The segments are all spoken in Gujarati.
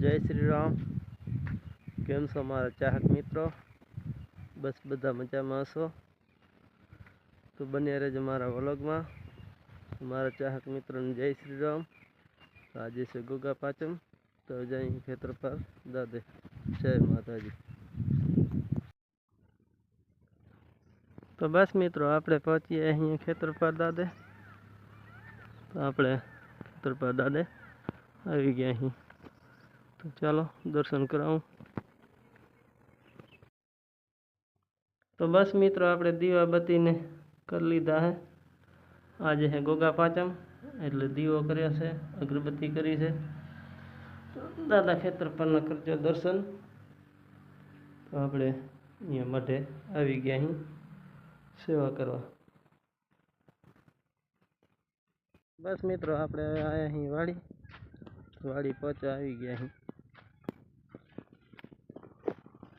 શ્રી રામ કેમ છો મારા ચાહક મિત્રો બસ બધા મજામાં હશો તો બન્યા રહેજો મારા વ્લોગમાં મારા ચાહક મિત્રોને જય શ્રી રામ તો આજે છે ગોગા પાંચમ તો જઈ ખેતર પર દાદે જય માતાજી તો બસ મિત્રો આપણે પહોંચીએ અહીંયા ખેતર પર દાદે તો આપણે ખેતર પર દાદે આવી ગયા અહીં તો ચાલો, દર્શન કરાવું. તો બસ મિત્રો, આપણે દીવા બત્તીને કરી લીધા હે. આજે હે ગોગા પાંચમ, એટલે દીવો કર્યો છે, અગરબત્તી કરી છે. દાદા ખેતર પરના કરજો દર્શન. તો આપણે અહીંયા માટે આવી ગયા અહીં સેવા કરવા. બસ મિત્રો, આપણે આવ્યા અહીં વાડી. વાડી પહોંચવા આવી ગયા અહીં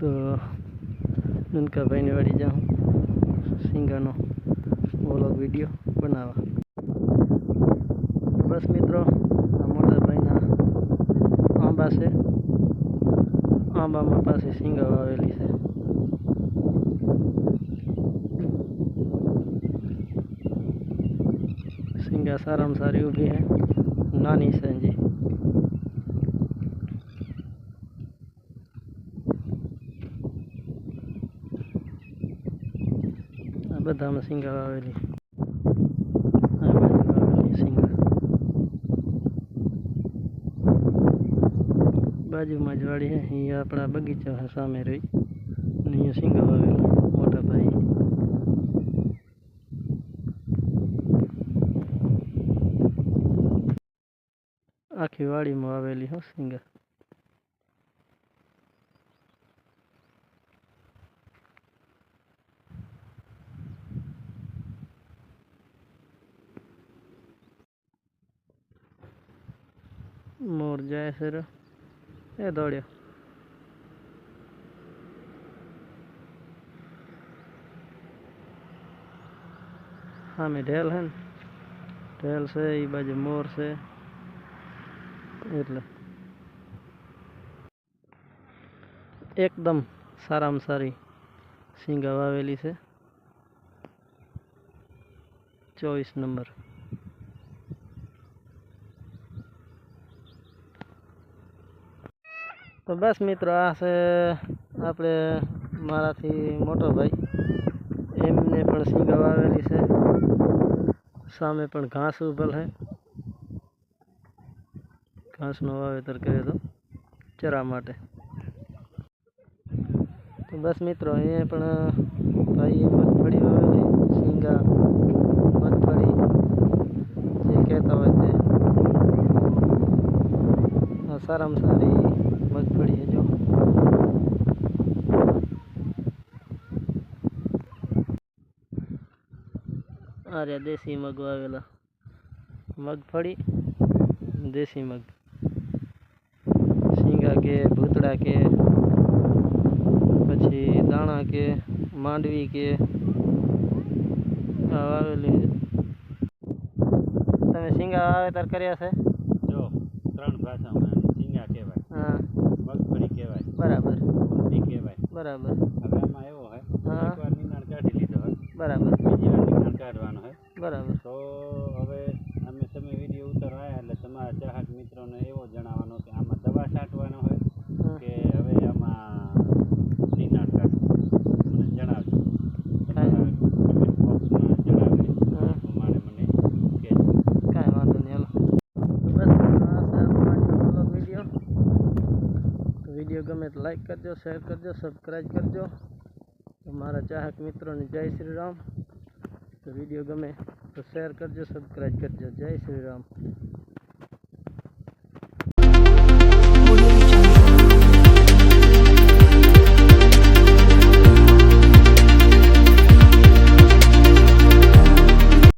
તો નનકાભાઈની વાડી જાઉં શીંગાનો વ્લોગ વિડીયો બનાવવા બસ મિત્રો આ મોટા ભાઈના આંબા છે આંબામાં પાસે શીંગા વાવેલી છે શીંગા સારામાં સારી ઊભી છે નાની છે હજી બધામાં શીંગા વાવેલી બાજુમાં જ વાડી હે આપણા બગીચા સામે રહી. અને અહીંયા શીંગા વાવેલી મોટા ભાઈ. આખી વાડીમાં વાવેલી હો શીંગા મોર જાય છે રે એ દોડ્યો સામે ઢેલ હે ને ઢેલ છે એ બાજુ મોર છે એટલે એકદમ સારામાં સારી શીંગા વાવેલી છે ચોવીસ નંબર તો બસ મિત્રો, આ છે આપણે મારાથી મોટો ભાઈ એમને પણ શીંગા વાવેલી છે. સામે પણ ઘાસ ઉભેલ છે. ઘાસનો વાવેતર કર્યો હતો ચરા માટે. તો બસ મિત્રો, અહીંયા પણ ભાઈએ મગફળી વાવેલી શીંગા મગફળી, જે કહેતા હોય તે. સારામાં સારી મગફળી છે જો રહ્યા દેશી મગ વાવેલા. મગફળી દેશી મગ. શીંગા કે ભૂતડા કે પછી દાણા કે માંડવી કે વાવેલી તમે શીંગા વાવેતર કર્યા છે? જો ત્રણ ભાષામાં શીંગા કહેવાય. હા. મગફળી કહેવાય. બરાબર. કહેવાય. બરાબર. હવે આમાં એવો હોય હા. નિનાણ કાઢી લીધો હોય. બરાબર બીજી વાર નિનાણ કાઢવાનો હોય બરાબર. તો હવે અમે તમે વીડિયો ઉતારવા આવ્યા એટલે તમારા ચાહક મિત્રોને એવો જણાવવાનો કે આમાં દવા છાંટવાનો હોય કે હવે આમાં નિનાણ કાઢવું મને જણાવજો. તમારા comment જણાવી પ્રમાણે મને કહેજો. કાંઈ વાંધો નહીં હાલો. વીડિયો. તો વીડિયો ગમે તો લાઈક કરજો શેર કરજો સબસ્ક્રાઈબ કરજો. મારા ચાહક મિત્રોને જય શ્રી રામ. તો વિડીયો ગમે તો શેર કરજો સબસ્ક્રાઈબ કરજો જય શ્રી રામ